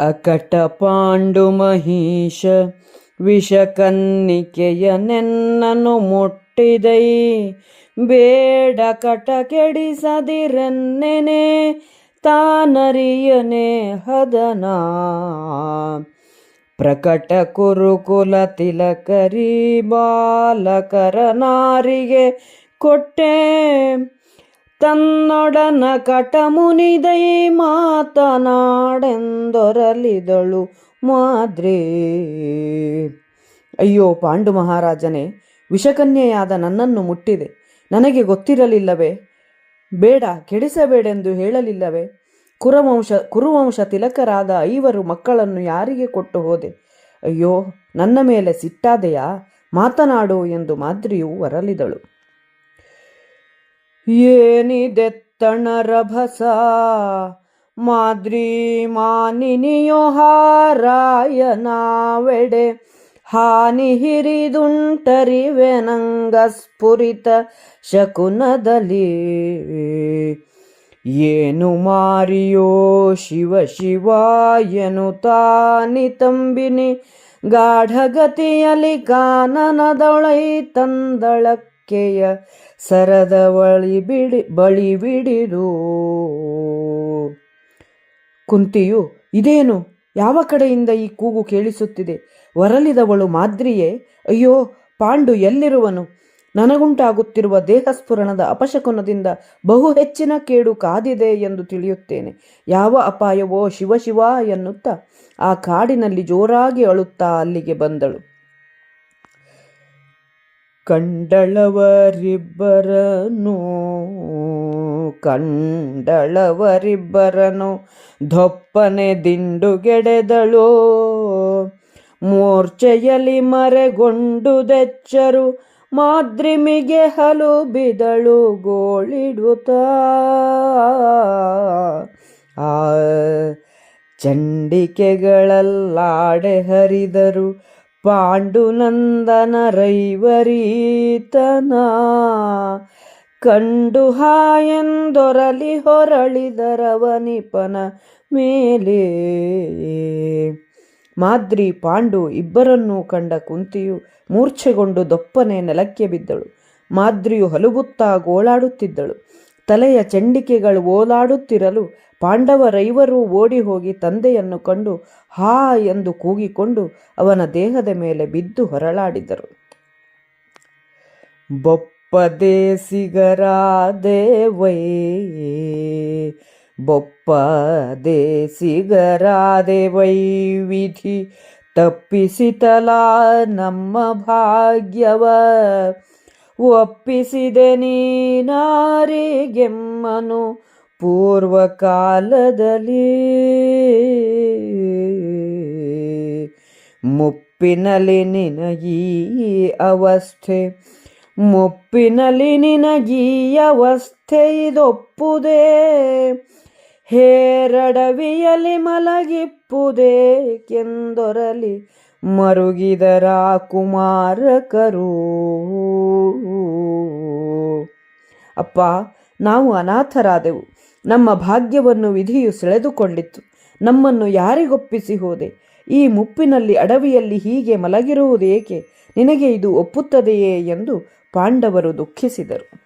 ಅಕಟ ಮಹಿಷ ವಿಷಕನ್ನಿಕೆಯ ನೆನ್ನನು ಮುಟ್ಟಿದೈ. ಬೇಡ ಕಟ ಕೆಡಿಸದಿರನ್ನೆನೆ ತಾನರಿಯನೆ ಹದನ. ಪ್ರಕಟ ಕುರುಕುಲ ತಿಲಕರಿ ಬಾಲಕರ ನಾರಿಗೆ ಕೊಟ್ಟೆ. ತನ್ನೊಡನ ಕಟ ಮುನಿದೈ ಮಾತನಾಡೆಂದೊರಲಿದಳು ಮಾದ್ರಿ. ಅಯ್ಯೋ ಪಾಂಡು ಮಹಾರಾಜನೇ, ವಿಷಕನ್ಯೆಯಾದ ನನ್ನನ್ನು ಮುಟ್ಟಿದೆ. ನನಗೆ ಗೊತ್ತಿರಲಿಲ್ಲವೇ? ಬೇಡ, ಕೆಡಿಸಬೇಡೆಂದು ಹೇಳಲಿಲ್ಲವೇ? ಕುರವಂಶ, ಕುರುವಂಶ ತಿಲಕರಾದ ಐವರು ಮಕ್ಕಳನ್ನು ಯಾರಿಗೆ ಕೊಟ್ಟು ಹೋದೆ? ಅಯ್ಯೋ, ನನ್ನ ಮೇಲೆ ಸಿಟ್ಟಾದೆಯಾ? ಮಾತನಾಡು ಎಂದು ಮಾದ್ರಿಯು ಹೊರಲಿದಳು ಏನಿದೆತ್ತಣ ರಭಸ? ಮಾದ್ರಿ ಮಾನಿನಿಯೋ ಹಾರಾಯನಾವೆಡೆ ಹಾನಿ ಹಿರಿದುಂಟರಿವೆನಂಗ ಸ್ಫುರಿತ ಶಕುನದಲ್ಲಿ. ಏನು ಮಾರಿಯೋ ಶಿವ ಶಿವ ತಾನಿ ತಂಬಿನಿ. ಗಾಢಗತಿಯಲಿ ಕಾನನದೊಳೈ ತಂದಳಕ್ಕೆಯ ಸರದ ಬಳಿ ಬಿಡಿ, ಬಳಿ ಬಿಡಿದು. ಕುಂತಿಯು, ಇದೇನು? ಯಾವ ಕಡೆಯಿಂದ ಈ ಕೂಗು ಕೇಳಿಸುತ್ತಿದೆ? ವರಲಿದವಳು ಮಾದ್ರಿಯೇ? ಅಯ್ಯೋ, ಪಾಂಡು ಎಲ್ಲಿರುವನು? ನನಗುಂಟಾಗುತ್ತಿರುವ ದೇಹಸ್ಫುರಣದ ಅಪಶಕುನದಿಂದ ಬಹು ಹೆಚ್ಚಿನ ಕೇಡು ಕಾದಿದೆ ಎಂದು ತಿಳಿಯುತ್ತೇನೆ. ಯಾವ ಅಪಾಯವೋ ಶಿವಶಿವ ಶಿವ ಎನ್ನುತ್ತಾ ಆ ಕಾಡಿನಲ್ಲಿ ಜೋರಾಗಿ ಅಳುತ್ತಾ ಅಲ್ಲಿಗೆ ಬಂದಳು. ಕಂಡಳವರಿಬ್ಬರನು ಕಂಡಳವರಿಬ್ಬರನು ದೊಪ್ಪನೆ ದಿಂಡುಗೆಡೆದಳು. ಮೂರ್ಛೆಯಲ್ಲಿ ಮರೆಗೊಂಡುದೆಚ್ಚರು ಮಾದ್ರಿಮಿಗೆ ಹಲು ಬಿದಳು ಗೋಳಿಡುತ್ತ. ಆ ಚಂಡಿಕೆಗಳಲ್ಲಾಡೆ ಹರಿದರು ಪಾಂಡುನಂದನ ರೈವರೀತನ ಕಂಡು ಹಾಯೆಂದೊರಲಿ ಹೊರಳಿದರವನಿಪನ ಮೇಲೆ. ಮಾದ್ರಿ ಪಾಂಡು ಇಬ್ಬರನ್ನೂ ಕಂಡ ಕುಂತಿಯು ಮೂರ್ಛೆಗೊಂಡು ದೊಪ್ಪನೆ ನೆಲಕ್ಕೆ ಬಿದ್ದಳು. ಮಾದ್ರಿಯು ಹಲುಬುತ್ತಾ ಗೋಳಾಡುತ್ತಿದ್ದಳು ತಲೆಯ ಚಂಡಿಕೆಗಳು ಓಲಾಡುತ್ತಿರಲು ಪಾಂಡವರೈವರೂ ಓಡಿ ಹೋಗಿ ತಂದೆಯನ್ನು ಕಂಡು ಹಾ ಎಂದು ಕೂಗಿಕೊಂಡು ಅವನ ದೇಹದ ಮೇಲೆ ಬಿದ್ದು ಹೊರಳಾಡಿದರು. ಬೊಪ್ಪದೆ ಬೊಪ್ಪ ಬೊಪ್ಪದೆ ಸಿಗರಾದೇವೈ ವಿಧಿ ತಪ್ಪಿಸಿತಲಾ ನಮ್ಮ ಭಾಗ್ಯವ. ಒಪ್ಪಿಸಿದೆ ನೀನಾರಿಗೆಮ್ಮನು ಪೂರ್ವಕಾಲದಲ್ಲಿ ಮುಪ್ಪಿನಲ್ಲಿ ನಿನಗೀ ಅವಸ್ಥೆ ಮುಪ್ಪಿನಲ್ಲಿ ನಿನಗೀ ಅವಸ್ಥೆ ಇದೊಪ್ಪುದೇ. ಹೇರಡವಿಯಲಿ ಮಲಗಿಪ್ಪುದೇ ಕೆಂದೊರಲಿ ಮರುಗಿದರ ಕುಮಾರಕರು. ಅಪ್ಪ ನಾವು ಅನಾಥರಾದೆವು. ನಮ್ಮ ಭಾಗ್ಯವನ್ನು ವಿಧಿಯು ಸೆಳೆದುಕೊಂಡಿತ್ತು. ನಮ್ಮನ್ನು ಯಾರಿಗೊಪ್ಪಿಸಿ ಹೋದೆ? ಈ ಮುಪ್ಪಿನಲ್ಲಿ ಅಡವಿಯಲ್ಲಿ ಹೀಗೆ ಮಲಗಿರುವುದೇಕೆ? ನಿನಗೆ ಇದು ಒಪ್ಪುತ್ತದೆಯೇ ಎಂದು ಪಾಂಡವರು ದುಃಖಿಸಿದರು.